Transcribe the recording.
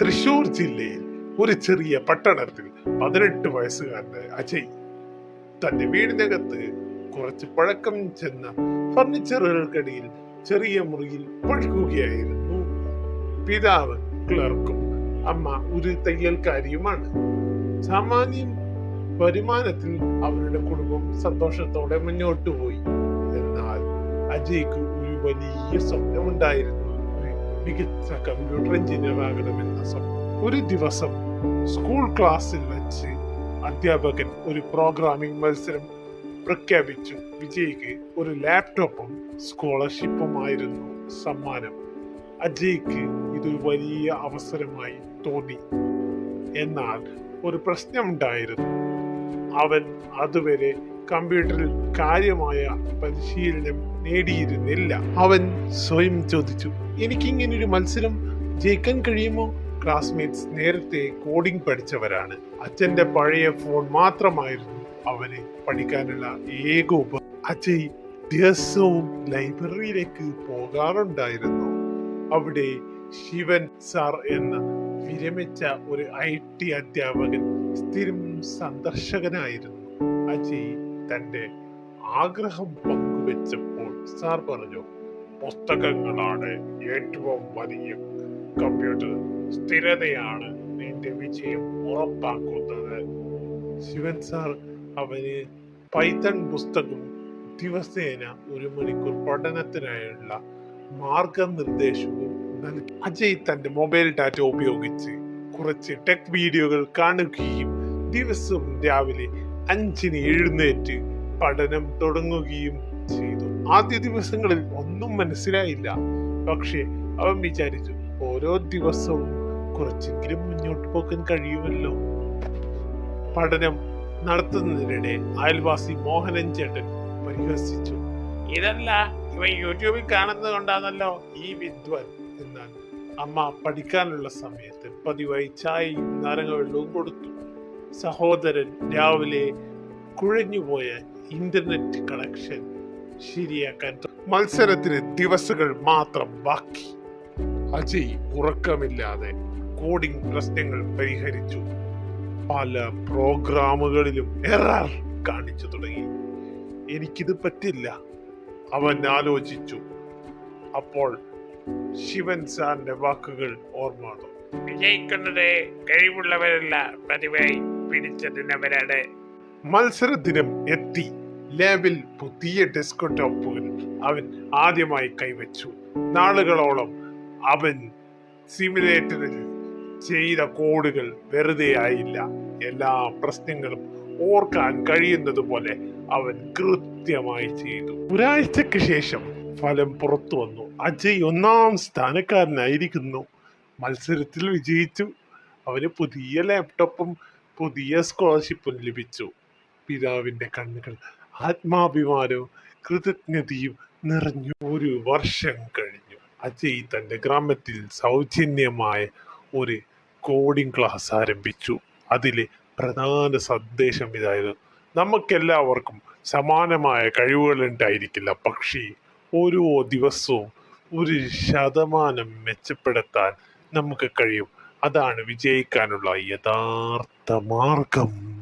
തൃശൂർ ജില്ലയിൽ ഒരു ചെറിയ പട്ടണത്തിൽ പതിനെട്ട് വയസ്സുകാരനായ അജയ് തന്റെ വീടിനകത്ത് കുറച്ച് പഴക്കം ചെന്ന ഫർണിച്ചറുകൾക്കിടയിൽ ചെറിയ മുറിയിൽ പഴുക്കുകയായിരുന്നു പിതാവ് ക്ലർക്കും അമ്മ ഒരു തയ്യൽക്കാരിയുമാണ്. സാമാന്യം വരുമാനത്തിൽ അവരുടെ കുടുംബം സന്തോഷത്തോടെ മുന്നോട്ട് പോയി. എന്നാൽ അജയ്ക്ക് ഒരു വലിയ സ്വപ്നമുണ്ടായിരുന്നു. മികച്ച കമ്പ്യൂട്ടർ എഞ്ചിനീയർ ആകണമെന്ന സ്വപ്നം. ഒരു ദിവസം സ്കൂൾ ക്ലാസ്സിൽ വെച്ച് അധ്യാപകൻ ഒരു പ്രോഗ്രാമിംഗ് മത്സരം പ്രഖ്യാപിച്ചു. വിജയ്ക്ക് ഒരു ലാപ്ടോപ്പും സ്കോളർഷിപ്പുമായിരുന്നു സമ്മാനം. അജയ്ക്ക് ഇത് വലിയ അവസരമായി തോന്നി. എന്നാൽ ഒരു പ്രശ്നമുണ്ടായിരുന്നു. അവൻ അതുവരെ കമ്പ്യൂട്ടറിൽ കാര്യമായ പരിശീലനം നേടിയിരുന്നില്ല. അവൻ സ്വയം ചോദിച്ചു എനിക്കിങ്ങനൊരു മത്സരം ജയിക്കാൻ കഴിയുമോ? ക്ലാസ്മേറ്റ്സ് നേരത്തെ കോഡിംഗ് പഠിച്ചവരാണ്. അച്ഛന്റെ പഴയ ഫോൺ മാത്രമായിരുന്നു അവന് പഠിക്കാനുള്ള ഏക ഉപ അജയ് ദിവസവും ലൈബ്രറിയിലേക്ക് പോകാറുണ്ടായിരുന്നു? അവിടെ ശിവൻ സാർ എന്ന വിരമിച്ച ഒരു ഐ ടി അധ്യാപകൻ സ്ഥിരം സന്ദർശകനായിരുന്നു. അജയ് തന്റെ ആഗ്രഹം പങ്കുവെച്ചപ്പോൾ സാർ പറഞ്ഞു പുസ്തകങ്ങളാണ് ഏറ്റവും വലിയ കമ്പ്യൂട്ടർ സ്ഥിരതയാണ് നിന്റെ വിജയം ഉറപ്പാക്കുന്നത്. ശിവൻ സാർ അവന് പൈത്തൺ പുസ്തകം ദിവസേന ഒരു മണിക്കൂർ പഠനത്തിനായുള്ള മാർഗനിർദ്ദേശവും നൽകി. അജയ് തന്റെ മൊബൈൽ ഡാറ്റ ഉപയോഗിച്ച് കുറച്ച് ടെക് വീഡിയോകൾ കാണുകയും ദിവസവും രാവിലെ അഞ്ചിന് എഴുന്നേറ്റ് പഠനം തുടങ്ങുകയും ചെയ്തു. ആദ്യ ദിവസങ്ങളിൽ ഒന്നും മനസ്സിലായില്ല. പക്ഷേ അവൻ വിചാരിച്ചു ഓരോ ദിവസവും കുറച്ചെങ്കിലും മുന്നോട്ട് പോകാൻ കഴിയുമല്ലോ. പഠനം നടത്തുന്നതിനിടെ അയൽവാസി മോഹനൻ ചേട്ടൻ പരിഹസിച്ചു. ഇതല്ല ഇവ യൂട്യൂബിൽ കാണുന്നത് കൊണ്ടാണല്ലോ ഈ വിദ്വാൻ എന്നാൽ അമ്മ പഠിക്കാനുള്ള സമയത്ത് പതിവായി ചായയും നാരങ്ങ വെള്ളവും കൊടുത്തു. സഹോദരൻ രാവിലെ കുഴഞ്ഞുപോയ ഇന്റർനെറ്റ് കണക്ഷൻ ശരിയാക്കാൻ മത്സരത്തിന് ദിവസങ്ങൾ മാത്രം ബാക്കി. അജയ് ഉറക്കമില്ലാതെ കോഡിംഗ് പ്രശ്നങ്ങൾ പരിഹരിച്ചു. പല പ്രോഗ്രാമുകളിലും എറർ കാണിച്ചു തുടങ്ങി. എനിക്കിത് പറ്റില്ല. അവൻ ആലോചിച്ചു. അപ്പോൾ ശിവൻ സാറിന്റെ വാക്കുകൾ ഓർമ്മ വിജയിക്കുന്നത് കഴിവുള്ളവരല്ല പതിവായി പിടിച്ചതിനവരാണ് മത്സര ദിനം എത്തി. ലാബിൽ പുതിയ ഡെസ്ക്ടോപ്പുകൾ അവൻ ആദ്യമായി കൈവച്ചു. നാളുകളോളം അവൻ സിമുലേറ്ററിൽ ചെയ്ത കോഡുകൾ വെറുതെ ആയില്ല. എല്ലാ പ്രശ്നങ്ങളും ഓർക്കാൻ കഴിയുന്നത് പോലെ അവൻ കൃത്യമായി ചെയ്തു. ഒരാഴ്ചക്ക് ശേഷം ഫലം പുറത്തു വന്നു. അജയ് ഒന്നാം സ്ഥാനക്കാരനായിരിക്കുന്നു. മത്സരത്തിൽ വിജയിച്ചു. അവന് പുതിയ ലാപ്ടോപ്പും പുതിയ സ്കോളർഷിപ്പും ലഭിച്ചു. പിതാവിന്റെ കണ്ണുകൾ ആത്മാഭിമാനവും കൃതജ്ഞതയും നിറഞ്ഞു. ഒരു വർഷം കഴിഞ്ഞു. അജയ് തന്റെ ഗ്രാമത്തിൽ സൗജന്യമായ ഒരു കോഡിംഗ് ക്ലാസ് ആരംഭിച്ചു. അതിലെ പ്രധാന സന്ദേശം ഇതായിരുന്നു. നമുക്കെല്ലാവർക്കും സമാനമായ കഴിവുകൾ ഉണ്ടായിരിക്കില്ല. പക്ഷേ ഓരോ ദിവസവും ഒരു ശതമാനം മെച്ചപ്പെടുത്താൻ നമുക്ക് കഴിയും. അതാണ് വിജയിക്കാനുള്ള യഥാർത്ഥ മാർഗം.